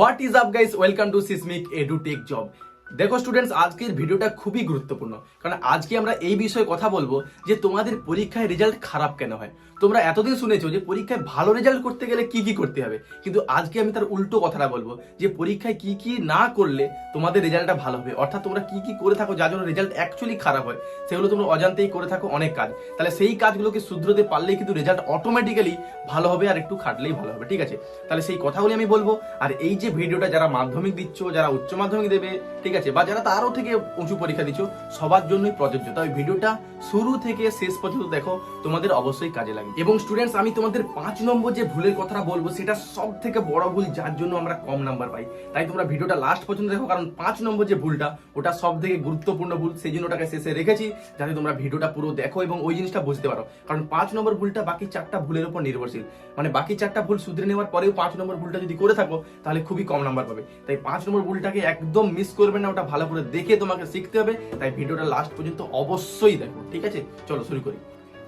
What is up guys welcome to seismic edu tech job দেখো students আজকের ভিডিওটা খুবই গুরুত্বপূর্ণ। কারণ আজকে আমরা এই বিষয়ে কথা বলব যে তোমাদের পরীক্ষায় রেজাল্ট খারাপ কেন হয়। তোমরা এতদিন শুনেছো যে পরীক্ষায় ভালো রেজাল্ট করতে গেলে কি কি করতে হবে। কিন্তু আজকে আমি তার উল্টো কথাটা বলব যে পরীক্ষায় কি কি না করলে তোমাদের রেজাল্টটা ভালো হবে। অর্থাৎ তোমরা কি কি করে থাকো যার জন্য রেজাল্ট অ্যাকচুয়ালি খারাপ হয়, সেগুলো তোমরা অজান্তেই করে থাকো অনেক কাজ। তাহলে সেই কাজগুলোকে শুধরোতে পারলেই কিন্তু রেজাল্ট অটোমেটিক্যালি ভালো হবে আর একটু খাটলেই ভালো হবে, ঠিক আছে? তাহলে সেই কথাগুলি আমি বলব। আর এই যে ভিডিওটা যারা মাধ্যমিক দিচ্ছ, যারা উচ্চ মাধ্যমিক দেবে, ঠিক আছে? বা যারা তারও থেকে উঁচু পরীক্ষা দিচ্ছ, সবার জন্যই প্রযোজ্য। তাই ভিডিওটা শুরু থেকে শেষ পর্যন্ত দেখো, তোমাদের অবশ্যই কাজে লাগবে এবং স্টুডেন্টস আমি তোমাদের পাঁচ নম্বর যে ভুলের কথাটা বলব, সেটা সব থেকে বড় ভুল যার জন্য আমরা কম নাম্বার পাই। তাই তোমরা ভিডিওটা লাস্ট পর্যন্ত দেখো, কারণ পাঁচ নম্বর যে ভুলটা, ওটা সব থেকে গুরুত্বপূর্ণ ভুল, সেই জন্য ওটাকে শেষে রেখেছি, যাতে তোমরা ভিডিওটা পুরো দেখো এবং ওই জিনিসটা বুঝতে পারো। কারণ পাঁচ নম্বর ভুলটা বাকি চারটা ভুলের উপর নির্ভরশীল। মানে বাকি চারটা ভুল শুধরে নেওয়ার পরেও পাঁচ নম্বর ভুলটা যদি করে থাকো, তাহলে খুবই কম নাম্বার পাবে। তাই পাঁচ নম্বর ভুলটাকে একদম মিস করবে না, ওটা ভালো করে দেখে তোমাকে শিখতে হবে। তাই ভিডিওটা লাস্ট পর্যন্ত অবশ্যই দেখো, ঠিক আছে? চলো শুরু করি।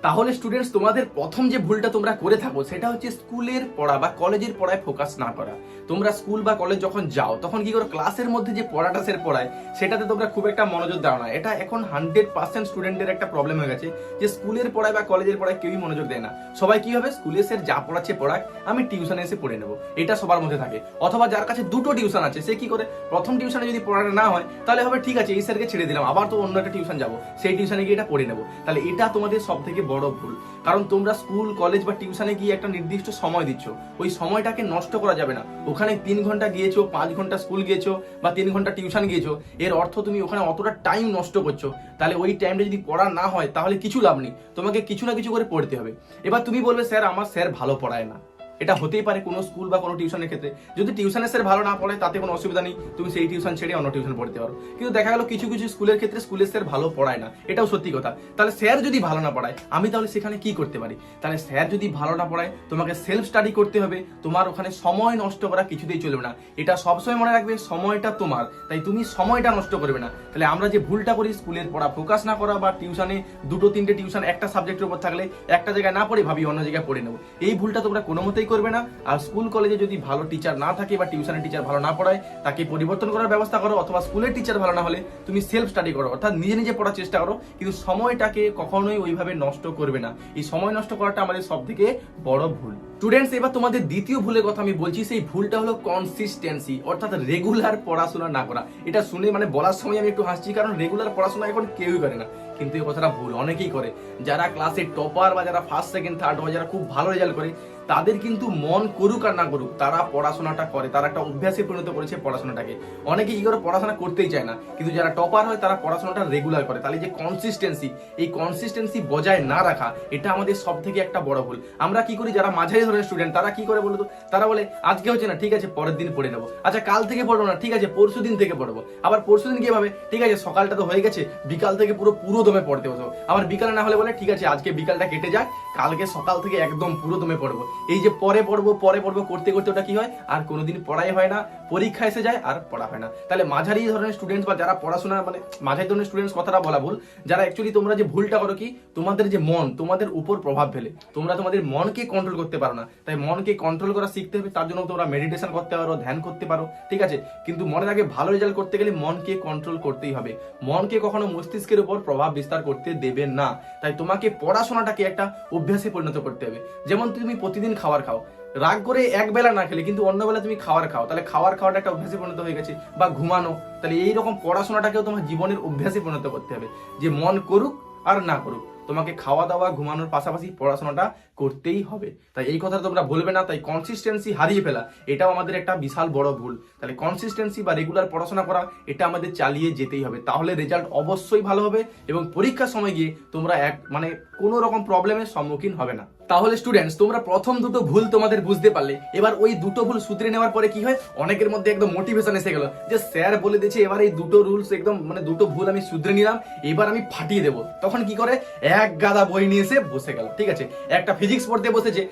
তাহলে স্টুডেন্টস তোমাদের প্রথম যে ভুলটা তোমরা করে থাকো, সেটা হচ্ছে স্কুলের পড়া বা কলেজের পড়ায় ফোকাস না করা। তোমরা স্কুল বা কলেজ যখন যাও, তখন কি করো ক্লাসের মধ্যে যে পড়াটা স্যার পড়ায়, সেটাতে তোমরা খুব একটা মনোযোগ দাও না। এটা এখন হান্ড্রেড পার্সেন্ট স্টুডেন্টের একটা প্রবলেম হয়ে গেছে যে স্কুলের পড়ায় বা কলেজের পড়ায় কেউই মনোযোগ দেয় না। সবাই কি হবে, স্কুলে স্যার যা পড়াচ্ছে পড়াক, আমি টিউশনে এসে পড়ে নেব। এটা সবার মধ্যে থাকে। অথবা যার কাছে দুটো টিউশন আছে, সে কি করে, প্রথম টিউশনে যদি পড়াটা না হয়, তাহলে হবে ঠিক আছে, এই স্যারকে ছেড়ে দিলাম, আবার তো অন্য একটা টিউশন যাব। সেই টিউশনে গিয়ে এটা পড়ে নেব। তাহলে এটা তোমাদের সব থেকে বড় ভুল। কারণ তোমরা স্কুল, কলেজ বা টিউশনে গিয়ে একটা নির্দিষ্ট সময় দিচ্ছ। ওই সময়টাকে নষ্ট করা যাবে না। ওখানে তিন ঘণ্টা গিয়েছো, পাঁচ ঘণ্টা স্কুল গিয়েছো বা তিন ঘণ্টা টিউশন গিয়েছো, এর অর্থ তুমি ওখানে অতটা টাইম নষ্ট করছ। তাহলে ওই টাইমটা যদি পড়া না হয়, তাহলে কিছু লাভ নেই। তোমাকে কিছু না কিছু করে পড়তে হবে। এবার তুমি বলবে, স্যার, আমার স্যার ভালো পড়ায় না। এটা হতেই পারে কোনো স্কুল বা কোনো টিউশনের ক্ষেত্রে। যদি টিউশনের স্যার ভালো না পড়ে, তাতে কোনো অসুবিধা নেই। তুমি সেই টিউশন ছেড়ে অন্য টিউশন পড়তে পারো। কিন্তু দেখা গেল কিছু কিছু স্কুলের ক্ষেত্রে স্কুলের স্যার ভালো পড়ায় না। এটাও সত্যি কথা। তাহলে স্যার যদি ভালো না পড়ায়, আমি তাহলে সেখানে কি করতে পারি? তাহলে স্যার যদি ভালো না পড়ায়, তোমাকে সেলফ স্টাডি করতে হবে। তোমার ওখানে সময় নষ্ট করা কিছুতেই চলবে না। এটা সবসময় মনে রাখবে, সময়টা তোমার। তাই তুমি সময়টা নষ্ট করবে না। তাহলে আমরা যে ভুলটা করি, স্কুলের পড়া ফোকাস না করা বা টিউশনে দুটো, তিনটে টিউশন একটা সাবজেক্টের উপর থাকলে একটা জায়গায় না পড়ে, ভাবি অন্য জায়গায় পড়ে নেব। এই ভুলটা তোমরা কোনো মতেই করবে না। আর স্কুল কলেজে যদি ভালো টিচার না থাকে বা টিউশনের টিচার ভালো না পড়ায়, তাকে পরিবর্তন করার ব্যবস্থা করো অথবা স্কুলের টিচার ভালো না হলে তুমি সেলফ স্টাডি করো। অর্থাৎ নিজে নিজে পড়ার চেষ্টা করো, কিন্তু সময়টাকে কখনোই ওইভাবে নষ্ট করবে না। এই সময় নষ্ট করাটা আমাদের সব থেকে বড় ভুল। স্টুডেন্টস এবার তোমাদের দ্বিতীয় ভুলের কথা আমি বলছি, সেই ভুলটা হলো কনসিস্টেন্সি অর্থাৎ রেগুলার পড়াশোনা না করা। এটা শুনে মানে বলার সময় আমি একটু হাসছি, কারণ রেগুলার পড়াশোনা এখন কেউই করে না। কিন্তু এই কথাটা ভুল, অনেকেই করে। যারা ক্লাসে টপার বা যারা ফার্স্ট সেকেন্ড থার্ড বা যারা খুব ভালো রেজাল্ট করে তাদের কিন্তু মন করুক আর না করুক, তারা পড়াশোনাটা করে, তারা একটা অভ্যাসে পরিণত করেছে পড়াশোনাটাকে। অনেকে কি করে পড়াশোনা করতেই চায় না, কিন্তু যারা টপার হয়, তারা পড়াশোনাটা রেগুলার করে। তাহলে যে কনসিস্টেন্সি এই কনসিস্টেন্সি বজায় না রাখা, এটা আমাদের সব থেকে একটা বড় ভুল। আমরা কি করি, যারা মাঝারি ধরনের স্টুডেন্ট তারা কি করে বলতো? তারা বলে, আজকে হচ্ছে না, ঠিক আছে, পরের দিন পড়ে নেব। আচ্ছা কাল থেকে পড়ব না, ঠিক আছে, পরশু দিন থেকে পড়ব। আবার পরশু দিন কি ভাবে, ঠিক আছে, সকালটা তো হয়ে গেছে, বিকাল থেকে পুরো পুরো দমে পড়তে বসবো। আবার বিকালে না হলে বলে, ঠিক আছে, আজকে বিকালটা কেটে যাক, কালকে সকাল থেকে একদম পুরো দমে পড়ব। এই যে পরে পড়ব পরে পড়ব করতে করতে ওটা কি হয়? আর কোনোদিন পড়াই হয় না, পরীক্ষা এসে যায়, আর পড়া হয় না। তাহলে মাঝারি ধরনের স্টুডেন্টস বা যারা পড়াশোনা মানে মাঝারি ধরনের স্টুডেন্টস কথাটা বলা ভুল, যারা অ্যাকচুয়ালি তোমরা যে ভুলটা করো কি, তোমাদের যে মন, তোমাদের উপর প্রভাব ফেলে। তোমরা তোমাদের মনকে কন্ট্রোল করতে পারো না। তাই মনকে কন্ট্রোল করা শিখতে হবে, তার জন্য তোমরা মেডিটেশন করতে পারো, ধ্যান করতে পারো, ঠিক আছে? কিন্তু মনে রাখবে ভালো রেজাল্ট করতে গেলে মনকে কন্ট্রোল করতেই হবে। মনকে কখনো মস্তিষ্কের উপর প্রভাব বিস্তার করতে দেবে না। তাই তোমাকে পড়াশোনাটাকে একটা অভ্যাসে পরিণত করতে হবে। যেমন তুমি প্রতিদিন খাবার খাও। রাগ করে এক বেলা না খেলে কিন্তু অন্য বেলা তুমি খাবার খাও। তাহলে খাবার খাওয়াটা একটা অভ্যাসে পরিণত হয়ে গেছে বা ঘুমানো। তাহলে এইরকম পড়াশোনাটাকেও তোমার জীবনের অভ্যাসে পরিণত করতে হবে। যে মন করুক আর না করুক। তোমাকে খাওয়া দাওয়া ঘুমানোর পাশাপাশি পড়াশোনাটা করতেই হবে। তাই এই কথা তোমরা বলবে না, তাই কনসিস্টেন্সি হারিয়ে ফেলা, এটাও আমাদের একটা বিশাল বড় ভুল। তাহলে কনসিস্টেন্সি বা রেগুলার পড়াশোনা করা, এটা আমাদের চালিয়ে যেতেই হবে। তাহলে রেজাল্ট অবশ্যই ভালো হবে এবং পরীক্ষার সময় গিয়ে তোমরা এক মানে কোনো রকম প্রবলেমের সম্মুখীন হবে না। তাহলে স্টুডেন্টস তোমরা প্রথম দুটো ভুল তোমাদের বুঝতে পারলে, এবার ওই দুটো ভুল শুধরে নেওয়ার পরে কি হয়? অনেকের মধ্যে একদম মোটিভেশন এসে গেল যে, স্যার বলে দিয়েছে, এবার এই দুটো রুলস একদম মানে দুটো ভুল আমি শুধরে নিলাম, এবার আমি ফাটিয়ে দেবো। তখন কি করে? এক গাদা বই নিয়ে এসে বসে গেল। ঠিক আছে? একটা ফিজিক্স পড়তে বসেছে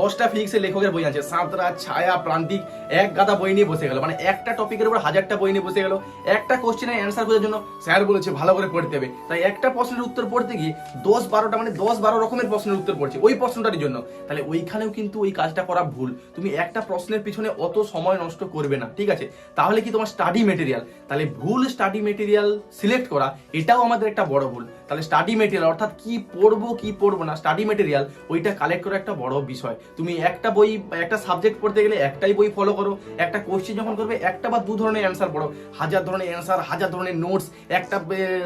দশটা ফিজিক্সের লেখকের বই আছে। সাঁতরা ছায়া, প্রান্তিক, এক গাদা বই নিয়ে বসে গেল। মানে একটা টপিকের উপর হাজারটা বই নিয়ে বসে গেল। একটা কোশ্চেনের অ্যান্সার খোঁজার জন্য স্যার বলেছে, ভালো করে পড়তে হবে। তাই একটা প্রশ্নের উত্তর পড়তে গিয়ে দশ বারোটা মানে দশ বারো রকমের প্রশ্নের উত্তর পড়ছে ওই প্রশ্নটা প্রশ্নটার জন্য। তাহলে ওইখানেও কিন্তু ওই কাজটা করা ভুল। তুমি একটা প্রশ্নের পিছনে অত সময় নষ্ট করবে না, ঠিক আছে? তাহলে কি তোমার স্টাডি মেটেরিয়াল তাহলে ভুল স্টাডি মেটেরিয়াল সিলেক্ট করা, এটাও আমাদের একটা বড় ভুল। তাহলে স্টাডি মেটেরিয়াল অর্থাৎ কি পড়ব কি পড়ব না স্টাডি মেটেরিয়াল ওইটা কালেক্ট করা একটা বড় বিষয়। তুমি একটা বই, একটা সাবজেক্ট পড়তে গেলে একটাই বই ফলো করো। একটা কোশ্চেন যখন করবে, একটা বা দু ধরনের অ্যান্সার পড়ো। হাজার ধরনের অ্যান্সার হাজার ধরনের নোটস একটা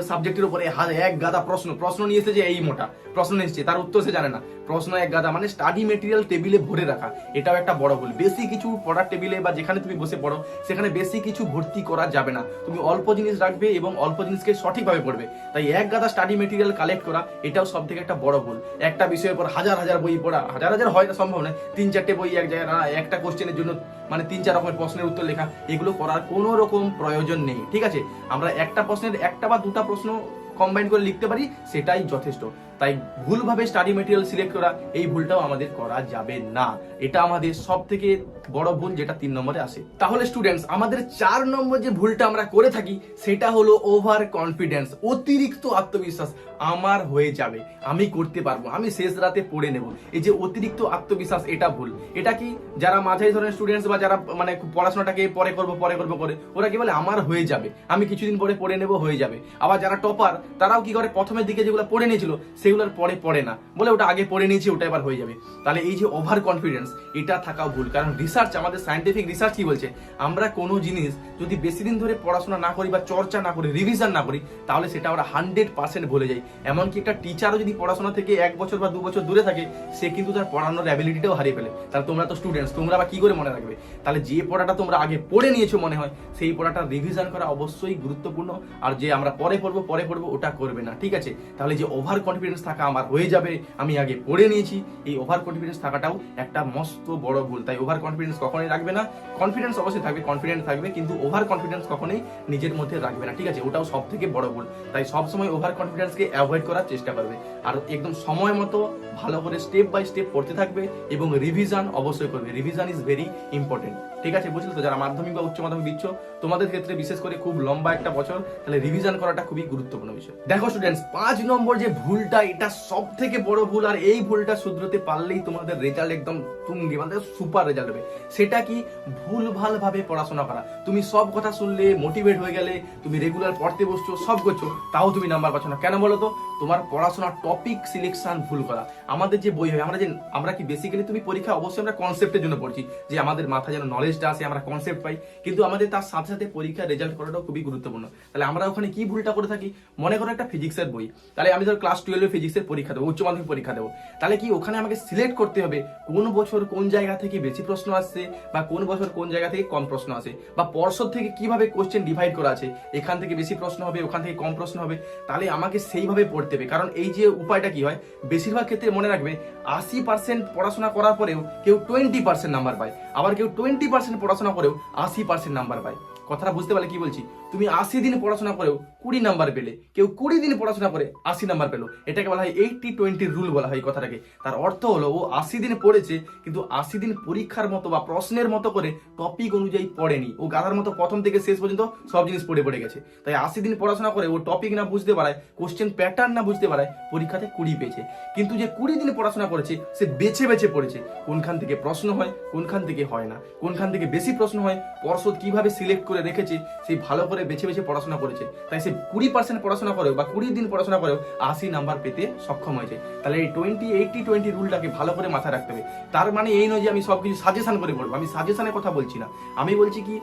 সাবজেক্টের উপরে এক গাদা প্রশ্ন। প্রশ্ন নিয়ে এসেছে এই মোটা। প্রশ্ন এসেছে, তার উত্তর সে জানে না। প্রশ্ন এক গাদা মানে স্টাডি মেটেরিয়াল টেবিলে ভরে রাখা। এটাও একটা বড় ভুল। বেশি কিছু পড়ার টেবিলে বা যেখানে তুমি বসে পড়ো, সেখানে বেশি কিছু ভর্তি করা যাবে না। তুমি অল্প জিনিস রাখবে এবং অল্প জিনিসকে সঠিকভাবে পড়বে। তাই এক গাদা স্টাডি মেটেরিয়াল কালেক্ট করা, এটাও সব থেকে একটা বড় ভুল। একটা বিষয়ের পর হাজার হাজার পড়া। হাজার হাজার হয় না সম্ভব নয়। তিন চারটে বই এক জায়গায় একটা কোশ্চেনের জন্য মানে তিন চার রকমের প্রশ্নের উত্তর লেখা। এগুলো করার কোনো রকম প্রয়োজন নেই। ঠিক আছে? আমরা একটা প্রশ্নের একটা বা দুটা প্রশ্ন কম্বাইন করে লিখতে পারি, সেটাই যথেষ্ট। তাই ভুলভাবে স্টাডি মেটেরিয়াল সিলেক্ট করা, এই ভুলটাও আমাদের করা যাবে না। এটা আমাদের সব থেকে বড় ভুল যেটা তিন নম্বরে আসে। তাহলে স্টুডেন্টস আমাদের চার নম্বর যে ভুলটা আমরা করে থাকি, সেটা হলো ওভার কনফিডেন্স অতিরিক্ত আত্মবিশ্বাস আমার হয়ে যাবে। আমি করতে পারব, আমি শেষ রাতে পড়ে নেব। এই যে অতিরিক্ত আত্মবিশ্বাস, এটা ভুল। এটা কি যারা মাঝারি ধরনের স্টুডেন্টস বা যারা মানে পড়াশোনাটাকে পরে করব পরে করব করে ওরা কি বলে, আমার হয়ে যাবে। আমি কিছুদিন পরে পড়ে নেব, হয়ে যাবে। আবার যারা টপার তারাও কি করে, প্রথমের দিকে যেগুলো পড়ে নিয়েছিল সেগুলোর পরে পড়ে না। বলে ওটা আগে পড়ে নিয়েছি, ওটা এবার হয়ে যাবে। তাহলে এই যে ওভার কনফিডেন্স এটা থাকাও ভুল। কারণ রিসার্চ আমাদের সায়েন্টিফিক রিসার্চ কি বলছে? আমরা কোনো জিনিস যদি বেশি দিন ধরে পড়াশোনা না করি বা চর্চা না করি রিভিশন না করি, তাহলে সেটা আমরা হান্ড্রেড পার্সেন্ট ভুলে যাই এমনকি একটা টিচারও যদি পড়াশোনা থেকে এক বছর বা দু বছর দূরে থাকে, সে কিন্তু তার পড়ানোর অ্যাবিলিটিটাও হারিয়ে ফেলে। তাহলে তোমরা তো স্টুডেন্টস তোমরা বা কি করে মনে রাখবে? তাহলে যে পড়াটা তোমরা আগে পড়ে নিয়েছো মনে হয়, সেই পড়াটা রিভিশন করা অবশ্যই গুরুত্বপূর্ণ। আর যে আমরা পরে পড়ব পরে পড়ব, ওটা করবে না। ঠিক আছে? তাহলে যে ওভার কনফিডেন্স থাকা আমার হয়ে যাবে, আমি আগে পড়ে নিয়েছি। এই ওভার কনফিডেন্স থাকাটাও একটা মস্ত বড় ভুল। তাই ওভার কনফিডেন্স কখনোই রাখবে না। কনফিডেন্স অবশ্যই থাকবে কনফিডেন্স থাকবে, কিন্তু ওভার কনফিডেন্স কখনোই নিজের মধ্যে রাখবে না। ঠিক আছে, ওটাও সব থেকে বড় ভুল। তাই সবসময় ওভার কনফিডেন্সকে অ্যাভয়েড করার চেষ্টা করবে। আর একদম সময় মতো ভালো করে স্টেপ বাই স্টেপ পড়তে থাকবে এবং রিভিশন অবশ্যই করবে। রিভিশন ইজ ভেরি ইম্পর্টেন্ট ঠিক আছে, বুঝলে তো? যারা মাধ্যমিক বা উচ্চ মাধ্যমিক দিচ্ছ, তোমাদের ক্ষেত্রে বিশেষ করে খুব লম্বা একটা বছর, তাহলে রিভিশন করাটা খুবই গুরুত্বপূর্ণ বিষয়। দেখো স্টুডেন্টস পাঁচ নম্বর যে ভুলটা, এটা সব থেকে বড় ভুল, আর এই ভুলটা শুধরোতে পারলেই তোমাদের রেজাল্ট একদম তুঙ্গে মানে সুপার রেজাল্ট হবে। সেটা কি? ভুল ভালো ভাবে পড়াশোনা করা। তুমি সব কথা শুনলে মোটিভেট হয়ে গেলে, তুমি রেগুলার পড়তে বসছো, সব করছ, তাও তুমি নাম্বার পাচ্ছ না। কেন বলো তো? তোমার পড়াশোনার টপিক সিলেকশন ভুল করা। আমাদের যে বই হয়, আমরা যে, আমরা কি বেসিক্যালি তুমি পরীক্ষা অবশ্যই আমরা কনসেপ্টের জন্য পড়ছি, যে আমাদের মাথায় যেন নলেজটা আসে, আমরা কনসেপ্ট পাই। কিন্তু আমাদের তার সাথে সাথে পরীক্ষা রেজাল্ট করাটাও খুবই গুরুত্বপূর্ণ। তাহলে আমরা ওখানে কি ভুলটা করে থাকি? মনে করো একটা ফিজিক্সের বই। তাহলে আমি ধর ক্লাস টুয়েলভে ফিজিক্সের পরীক্ষা দেবো, উচ্চ মাধ্যমিক পরীক্ষা দেবো। তাহলে কি ওখানে আমাকে সিলেক্ট করতে হবে কোন বছর কোন জায়গা থেকে বেশি প্রশ্ন আসছে বা কোন বছর কোন জায়গা থেকে কম প্রশ্ন আসে? বা পর্ষদ থেকে কীভাবে কোশ্চেন ডিভাইড করা আছে? এখান থেকে বেশি প্রশ্ন হবে, ওখান থেকে কম প্রশ্ন হবে। তাহলে আমাকে সেইভাবে পড়তে হবে কারণ এই যে উপায়টা কি হয়? বেশিরভাগ ক্ষেত্রে মনে রাখবে, আশি পার্সেন্ট পড়াশোনা করার পরেও কেউ টোয়েন্টি পার্সেন্ট নাম্বার পায়। আবার কেউ টোয়েন্টি পার্সেন্ট পড়াশোনা করেও আশি পার্সেন্ট নাম্বার পায়। কথাটা বুঝতে পারলে কি বলছি? তুমি আশি দিন পড়াশোনা করেও কুড়ি নাম্বার পেলে। কেউ কুড়ি দিন পড়াশোনা করে আশি নাম্বার পেল। এটাকে বলা হয় এইটটি টোয়েন্টি রুল বলা হয় কথাটাকে। তার অর্থ হলো, ও আশি দিন পড়েছে, কিন্তু আশি দিন পরীক্ষার মতো বা প্রশ্নের মতো করে টপিক অনুযায়ী পড়েনি। ও গাধার মতো প্রথম থেকে শেষ পর্যন্ত সব জিনিস পড়ে পড়ে গেছে। তাই আশি দিন পড়াশোনা করে ও টপিক না বুঝতে পারায় কোশ্চেন প্যাটার্ন না বুঝতে পারায়, পরীক্ষাতে কুড়ি পেয়েছে। কিন্তু যে কুড়ি দিন পড়াশোনা করেছে, সে বেছে বেছে পড়েছে। কোনখান থেকে প্রশ্ন হয়, কোনখান থেকে হয় না। কোনখান থেকে বেশি প্রশ্ন হয়, পর্ষদ কীভাবে সিলেক্ট করে রেখেছে সেই ভালো করে বেছে বেছে পড়াশোনা করেছে। তাই সে কুড়ি পার্সেন্ট পড়াশোনা করেও বা কুড়ি দিন পড়াশোনা করেও আশি নাম্বার পেতে সক্ষম হয়েছে। তাহলে এই টোয়েন্টি এইটটি টোয়েন্টি রুলটাকে ভালো করে মাথায় রাখতে হবে। তার মানে এই নয় যে আমি সবকিছু সাজেশন করে পড়ব আমি সাজেশনের কথা বলছি না। আমি বলছি কি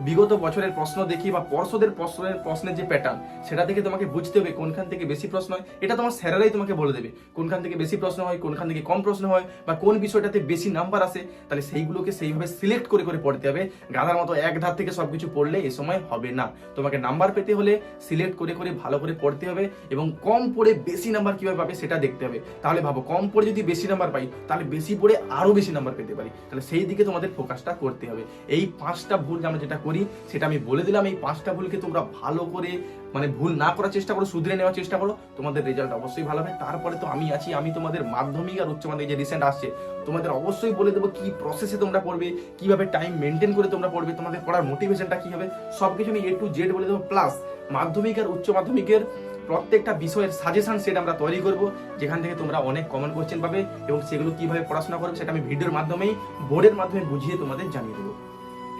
বিগত বছরের প্রশ্ন দেখি বা পর্ষদের প্রশ্নের প্রশ্নের যে প্যাটার্ন সেটা থেকে তোমাকে বুঝতে হবে কোনখান থেকে বেশি প্রশ্ন হয়। এটা তোমার স্যারেরাই তোমাকে বলে দেবে। কোনখান থেকে বেশি প্রশ্ন হয়, কোনখান থেকে কম প্রশ্ন হয় বা কোন বিষয়টাতে বেশি নাম্বার আসে, তাহলে সেইগুলোকে সেইভাবে সিলেক্ট করে করে পড়তে হবে। গাধার মতো এক ধার থেকে সবকিছু পড়লে এ সময় হবে না। তোমাকে নাম্বার পেতে হলে সিলেক্ট করে করে ভালো করে পড়তে হবে এবং কম পড়ে বেশি নাম্বার কীভাবে পাবে সেটা দেখতে হবে। তাহলে ভাবো, কম পড়ে যদি বেশি নাম্বার পাই, তাহলে বেশি পড়ে আরও বেশি নাম্বার পেতে পারি। তাহলে সেই দিকে তোমাদের ফোকাসটা করতে হবে। এই পাঁচটা ভুল আমরা যেটা করি, সেটা আমি বলে দিলাম, এই পাঁচটা ভুলকে তোমরা ভালো করে মানে ভুল না করার চেষ্টা করো, শুধরে নেওয়ার চেষ্টা করো, তোমাদের রেজাল্ট অবশ্যই ভালো হবে। তারপরে তো আমি আছি, আমি তোমাদের মাধ্যমিক আর উচ্চ মাধ্যমিক যে রিসেন্ট আসছে, তোমাদের অবশ্যই বলে দেবো কি প্রসেসে তোমরা পড়বে, কীভাবে টাইম মেনটেন করে তোমরা পড়বে, তোমাদের পড়ার মোটিভেশনটা কি হবে, সবকিছু আমি এ টু জেড বলে দেবো। প্লাস মাধ্যমিক আর উচ্চ মাধ্যমিকের প্রত্যেকটা বিষয়ের সাজেশন সেট আমরা তৈরি করব, যেখান থেকে তোমরা অনেক কমন কোশ্চেন পাবে এবং সেগুলো কীভাবে পড়াশোনা করবে, সেটা আমি ভিডিওর মাধ্যমেই বোর্ডের মাধ্যমে বুঝিয়ে তোমাদের জানিয়ে দেবো।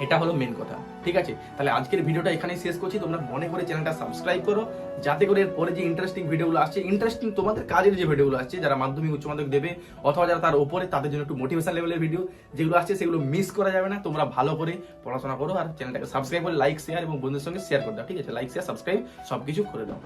এটা হলো মেন কথা, ঠিক আছে? তাহলে আজকের ভিডিওটা এখানেই শেষ করছি। তোমরা মনে করে চ্যানেলটা সাবস্ক্রাইব করো, যাতে করে পরে যে ইন্টারেস্টিং ভিডিওগুলো আসছে ইন্টারেস্টিং তোমাদের কাজের যে ভিডিওগুলো আসছে, যারা মাধ্যমিক, উচ্চ মাধ্যমিক দেবে, অথবা যারা তার উপরে, তাদের জন্য একটু মোটিভেশন লেভেলের ভিডিও যেগুলো আসছে, সেগুলো মিস করা যাবে না। তোমরা ভালো করে পড়াশোনা করো আর চ্যানেলটাকে সাবস্ক্রাইব করে লাইক শেয়ার এবং বন্ধুদের সঙ্গে শেয়ার করে দাও, ঠিক আছে? লাইক শেয়ার সাবস্ক্রাইব সবকিছু করে দাও।